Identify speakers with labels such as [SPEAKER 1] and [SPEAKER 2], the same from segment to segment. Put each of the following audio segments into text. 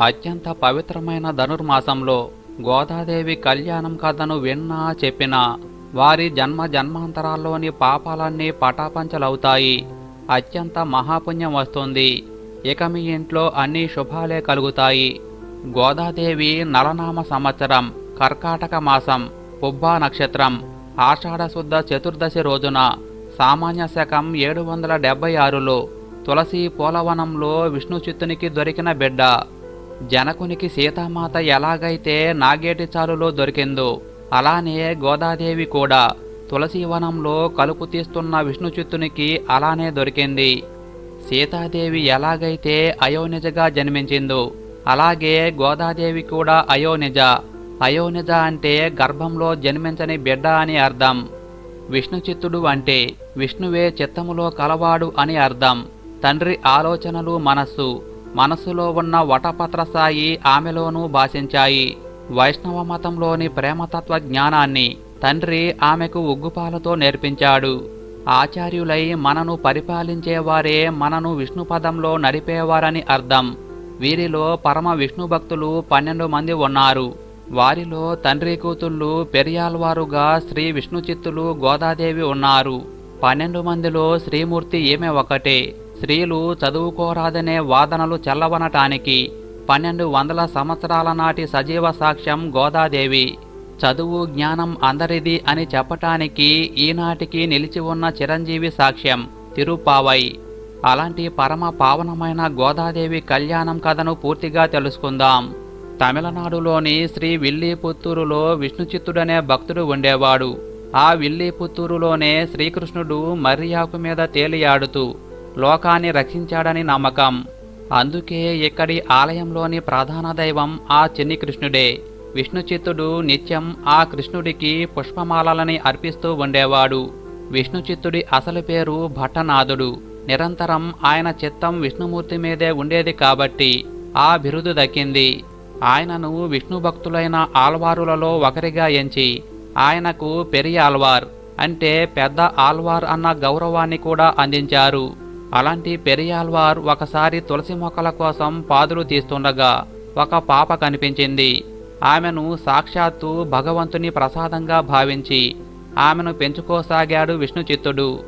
[SPEAKER 1] అత్యంత పవిత్రమైన ధనుర్మాసంలో గోదాదేవి కళ్యాణం కథను విన్నా చెప్పినా వారి జన్మ జన్మాంతరాల్లోని పాపాలన్నీ పటాపంచలవుతాయి. అత్యంత మహాపుణ్యం వస్తుంది. ఇక మీ ఇంట్లో అన్ని శుభాలే కలుగుతాయి. గోదాదేవి నలనామ సంవత్సరం కర్కాటక మాసం పుబ్బా నక్షత్రం ఆషాఢశుద్ధ చతుర్దశి రోజున సామాన్య శకం ఏడు వందల డెబ్బై ఆరులో తులసి పోలవనంలో విష్ణుచిత్తునికి దొరికిన బిడ్డ. జనకునికి సీతామాత ఎలాగైతే నాగేటి చాలులో దొరికిందో అలానే గోదాదేవి కూడా తులసీవనంలో కలుపు తీస్తున్న విష్ణుచిత్తునికి అలానే దొరికింది. సీతాదేవి ఎలాగైతే అయోనిజగా జన్మించిందో అలాగే గోదాదేవి కూడా అయోనిజ. అయోనిజ అంటే గర్భంలో జన్మించని బిడ్డ అని అర్థం. విష్ణుచిత్తుడు అంటే విష్ణువే చిత్తములో కలవాడు అని అర్థం. తండ్రి ఆలోచనలు మనస్సు. మనసులో ఉన్న వటపత్ర సాయి ఆమెలోనూ భాషించాయి. వైష్ణవ మతంలోని ప్రేమతత్వ జ్ఞానాన్ని తండ్రి ఆమెకు ఉగ్గుపాలతో నేర్పించాడు. ఆచార్యులై మనను పరిపాలించేవారే మనను విష్ణు పదంలో నడిపేవారని అర్థం. వీరిలో పరమ విష్ణు భక్తులు పన్నెండు మంది ఉన్నారు. వారిలో తండ్రి కూతుళ్ళు పెరియాల్వారుగా శ్రీ విష్ణు చిత్తులు గోదాదేవి ఉన్నారు. పన్నెండు మందిలో శ్రీమూర్తి ఏమే ఒకటే. స్త్రీలు చదువుకోరాదనే వాదనలు చల్లవనటానికి పన్నెండు వందల సంవత్సరాల నాటి సజీవ సాక్ష్యం గోదాదేవి. చదువు జ్ఞానం అందరిది అని చెప్పటానికి ఈనాటికి నిలిచి ఉన్న చిరంజీవి సాక్ష్యం తిరుపావై. అలాంటి పరమ పావనమైన గోదాదేవి కళ్యాణం కథను పూర్తిగా తెలుసుకుందాం. తమిళనాడులోని శ్రీ విల్లిపుత్తూరులో విష్ణుచిత్తుడనే భక్తుడు ఉండేవాడు. ఆ విల్లిపుత్తూరులోనే శ్రీకృష్ణుడు మర్యాకు మీద తేలియాడుతూ లోకాన్ని రక్షించాడని నమ్మకం. అందుకే ఇక్కడి ఆలయంలోని ప్రధాన దైవం ఆ చిన్ని కృష్ణుడే విష్ణుచిత్తుడు నిత్యం ఆ కృష్ణుడికి పుష్పమాలలని అర్పిస్తూ ఉండేవాడు. విష్ణుచిత్తుడి అసలు పేరు భట్టనాథుడు. నిరంతరం ఆయన చిత్తం విష్ణుమూర్తి మీదే ఉండేది కాబట్టి ఆ బిరుదు దక్కింది. ఆయనను విష్ణు భక్తులైన ఆల్వారులలో ఒకరిగా ఎంచి ఆయనకు పెరియ ఆల్వార్ అంటే పెద్ద ఆల్వార్ అన్న గౌరవాన్ని కూడా అందించారు. అలాంటి పెరియాల్వార్ ఒకసారి తులసి మొక్కల కోసం పాదులు తీస్తుండగా ఒక పాప కనిపించింది. ఆమెను సాక్షాత్తు భగవంతుని ప్రసాదంగా భావించి ఆమెను పెంచుకోసాగాడు విష్ణుచిత్తుడు.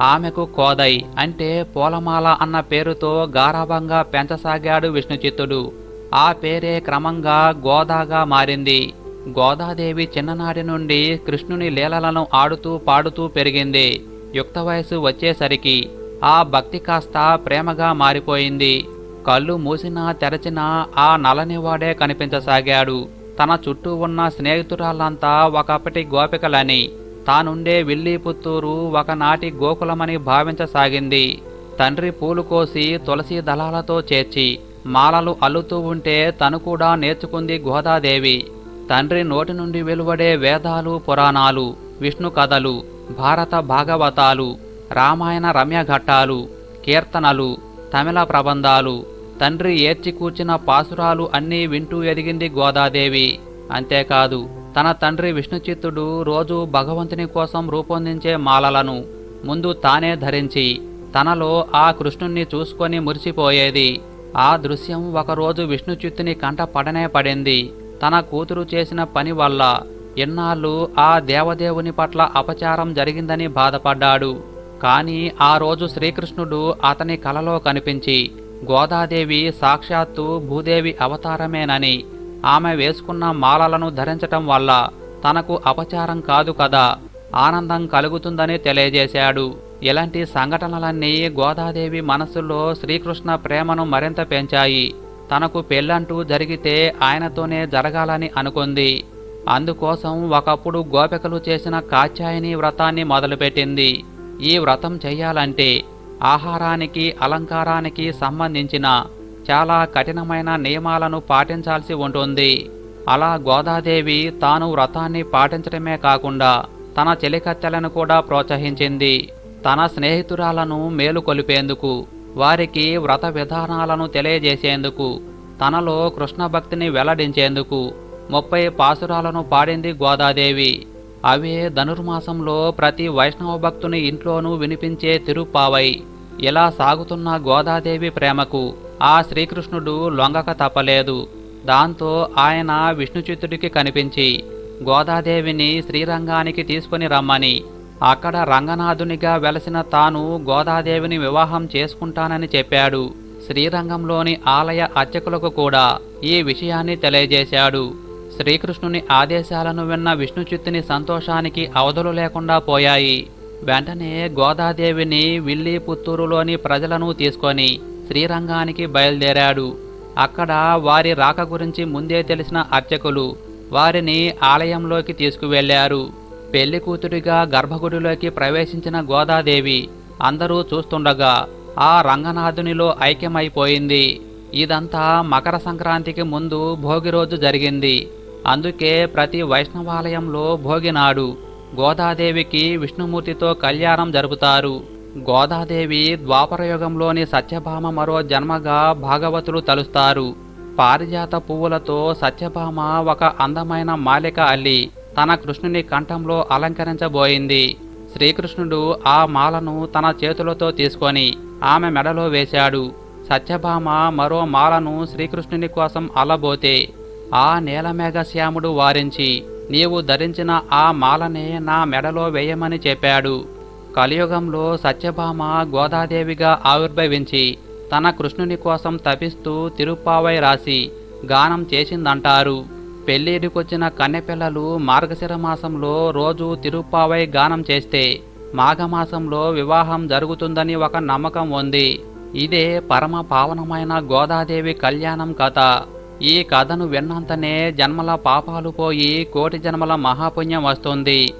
[SPEAKER 1] ఆమెకు కోదై అంటే పూలమాల అన్న పేరుతో గారాభంగా పెంచసాగాడు విష్ణుచిత్తుడు. ఆ పేరే క్రమంగా గోదాగా మారింది. గోదాదేవి చిన్ననాటి నుండి కృష్ణుని లీలలను ఆడుతూ పాడుతూ పెరిగింది. యుక్త వయసు వచ్చేసరికి ఆ భక్తి కాస్త ప్రేమగా మారిపోయింది. కళ్ళు మూసినా తెరచినా ఆ నలనివాడే కనిపించసాగాడు. తన చుట్టూ ఉన్న స్నేహితురాళ్ళంతా ఒకప్పటి గోపికలని తానుండే విల్లీపుత్తూరు ఒకనాటి గోకులమని భావించసాగింది. తండ్రి పూలు కోసి తులసి దళాలతో చేర్చి మాలలు అల్లుతూ ఉంటే తను కూడా నేర్చుకుంది గోదాదేవి. తండ్రి నోటి నుండి వెలువడే వేదాలు పురాణాలు విష్ణు కథలు భారత భాగవతాలు రామాయణ రమ్యఘట్టాలు కీర్తనలు తమిళ ప్రబంధాలు తండ్రి ఏర్చి కూర్చిన పాసురాలు అన్నీ వింటూ ఎదిగింది గోదాదేవి. అంతేకాదు తన తండ్రి విష్ణుచిత్తుడు రోజు భగవంతుని కోసం రూపొందించే మాలలను ముందు తానే ధరించి తనలో ఆ కృష్ణుణ్ణి చూసుకొని మురిసిపోయేది. ఆ దృశ్యం ఒకరోజు విష్ణుచిత్తుని కంట పడనే పడింది. తన కూతురు చేసిన పని వల్ల ఎన్నాళ్ళు ఆ దేవదేవుని పట్ల అపచారం జరిగిందని బాధపడ్డాడు. కానీ ఆ రోజు శ్రీకృష్ణుడు అతని కలలో కనిపించి గోదాదేవి సాక్షాత్తు భూదేవి అవతారమేనని. ఆమె వేసుకున్న మాలలను ధరించటం వల్ల తనకు అపచారం కాదు కదా. ఆనందం కలుగుతుందని తెలియజేశాడు. ఇలాంటి సంఘటనలన్నీ గోదాదేవి మనస్సులో శ్రీకృష్ణ ప్రేమను మరింత పెంచాయి. తనకు పెళ్ళంటూ జరిగితే ఆయనతోనే జరగాలని అనుకుంది. అందుకోసం ఒకప్పుడు గోపికలు చేసిన కాచాయని వ్రతాన్ని మొదలుపెట్టింది. ఈ వ్రతం చేయాలంటే ఆహారానికి అలంకారానికి సంబంధించిన చాలా కఠినమైన నియమాలను పాటించాల్సి ఉంటుంది. అలా గోదాదేవి తాను వ్రతాన్ని పాటించడమే కాకుండా తన చెలికత్తెలను కూడా ప్రోత్సహించింది. తన స్నేహితురాలను మేలుకొలిపేందుకు వారికి వ్రత విధానాలను తెలియజేసేందుకు తనలో కృష్ణ భక్తిని వెల్లడించేందుకు ముప్పై పాసురాలను పాడింది గోదాదేవి. అవే ధనుర్మాసంలో ప్రతి వైష్ణవ భక్తుని ఇంట్లోనూ వినిపించే తిరుపావై. ఇలా సాగుతున్న గోదాదేవి ప్రేమకు ఆ శ్రీకృష్ణుడు లొంగక తప్పలేదు. దాంతో ఆయన విష్ణుచిత్తుడికి కనిపించి గోదాదేవిని శ్రీరంగానికి తీసుకుని రమ్మని. అక్కడ రంగనాథునిగా వెలసిన తాను గోదాదేవిని వివాహం చేసుకుంటానని చెప్పాడు. శ్రీరంగంలోని ఆలయ అర్చకులకు కూడా ఈ విషయాన్ని తెలియజేశాడు. శ్రీకృష్ణుని ఆదేశాలను విన్న విష్ణుచిత్తుని సంతోషానికి అవధులు లేకుండా పోయాయి. వెంటనే గోదాదేవిని విల్లి పుత్తూరులోని ప్రజలను తీసుకొని శ్రీరంగానికి బయలుదేరాడు. అక్కడ వారి రాక గురించి ముందే తెలిసిన అర్చకులు వారిని ఆలయంలోకి తీసుకువెళ్ళారు పెళ్ళి కూతురిగా గర్భగుడిలోకి ప్రవేశించిన గోదాదేవి అందరూ చూస్తుండగా ఆ రంగనాథునిలో ఐక్యమైపోయింది. ఇదంతా మకర సంక్రాంతికి ముందు భోగి రోజు జరిగింది. అందుకే ప్రతి వైష్ణవాలయంలో భోగినాడు. గోదాదేవికి విష్ణుమూర్తితో కళ్యాణం జరుపుతారు. గోదాదేవి ద్వాపరయుగంలోని సత్యభామ మరో జన్మగా భాగవతులు తలుస్తారు. పారిజాత పువ్వులతో సత్యభామ ఒక అందమైన మాలిక అల్లి తన కృష్ణుని కంఠంలో అలంకరించబోయింది. శ్రీకృష్ణుడు ఆ మాలను తన చేతులతో తీసుకొని ఆమె మెడలో వేశాడు. సత్యభామ మరో మాలను శ్రీకృష్ణుని కోసం అల్లబోతే ఆ నీలమేఘశ్యాముడు వారించి నీవు ధరించిన ఆ మాలనే నా మెడలో వేయమని చెప్పాడు. కలియుగంలో సత్యభామ గోదాదేవిగా ఆవిర్భవించి తన కృష్ణుని కోసం తపిస్తూ తిరుప్పావై రాసి గానం చేసిందంటారు. పెళ్ళిడికొచ్చిన కన్నెపిల్లలు మార్గశిర మాసంలో రోజు తిరుప్పావై గానం చేస్తే మాఘమాసంలో వివాహం జరుగుతుందని ఒక నమ్మకం ఉంది. ఇదే పరమ పావనమైన గోదాదేవి కళ్యాణం కథ. ఈ కథను విన్నంతనే జన్మల పాపాలు పోయి కోటి జన్మల మహాపుణ్యం వస్తుంది.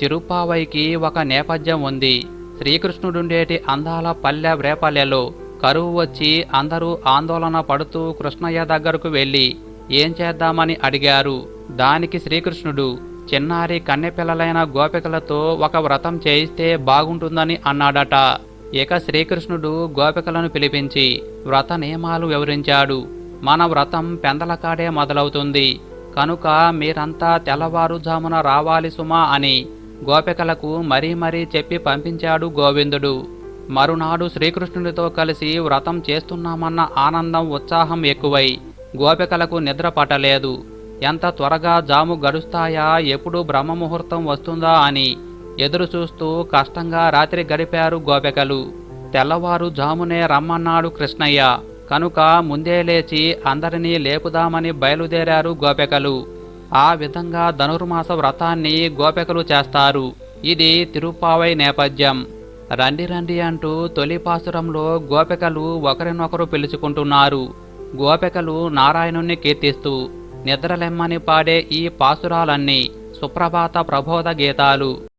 [SPEAKER 1] తిరుప్పావైకి ఒక నేపథ్యం ఉంది. శ్రీకృష్ణుడుండేటి అందాల పల్లె రేపల్లెలో కరువు వచ్చి అందరూ ఆందోళన పడుతూ కృష్ణయ్య దగ్గరకు వెళ్ళి ఏం చేద్దామని అడిగారు. దానికి శ్రీకృష్ణుడు చిన్నారి కన్నెపిల్లలైన గోపికలతో ఒక వ్రతం చేయిస్తే బాగుంటుందని అన్నాడట. ఇక శ్రీకృష్ణుడు గోపికలను పిలిపించి వ్రత నియమాలు వివరించాడు. మన వ్రతం పెందలకాడే మొదలవుతుంది. కనుక మీరంతా తెల్లవారుజామున రావాలి సుమా అని గోపికలకు మరీ మరీ చెప్పి పంపించాడు గోవిందుడు. మరునాడు శ్రీకృష్ణుడితో కలిసి వ్రతం చేస్తున్నామన్న ఆనందం ఉత్సాహం ఎక్కువై గోపికలకు నిద్ర పట్టలేదు. ఎంత త్వరగా జాము గడుస్తాయా ఎప్పుడు బ్రహ్మముహూర్తం వస్తుందా అని ఎదురు చూస్తూ కష్టంగా రాత్రి గడిపారు గోపికలు. తెల్లవారు జామునే రమ్మన్నాడు కృష్ణయ్య. కనుక ముందే లేచి అందరినీ లేపుదామని బయలుదేరారు గోపికలు. ఆ విధంగా ధనుర్మాస వ్రతాన్ని గోపికలు చేస్తారు. ఇది తిరుప్పావై నేపథ్యం. రండి రండి అంటూ తొలి పాసురంలో గోపికలు ఒకరినొకరు పిలుచుకుంటున్నారు. గోపికలు నారాయణుణ్ణి కీర్తిస్తూ నిద్రలెమ్మని పాడే ఈ పాసురాలన్నీ సుప్రభాత ప్రబోధ గీతాలు.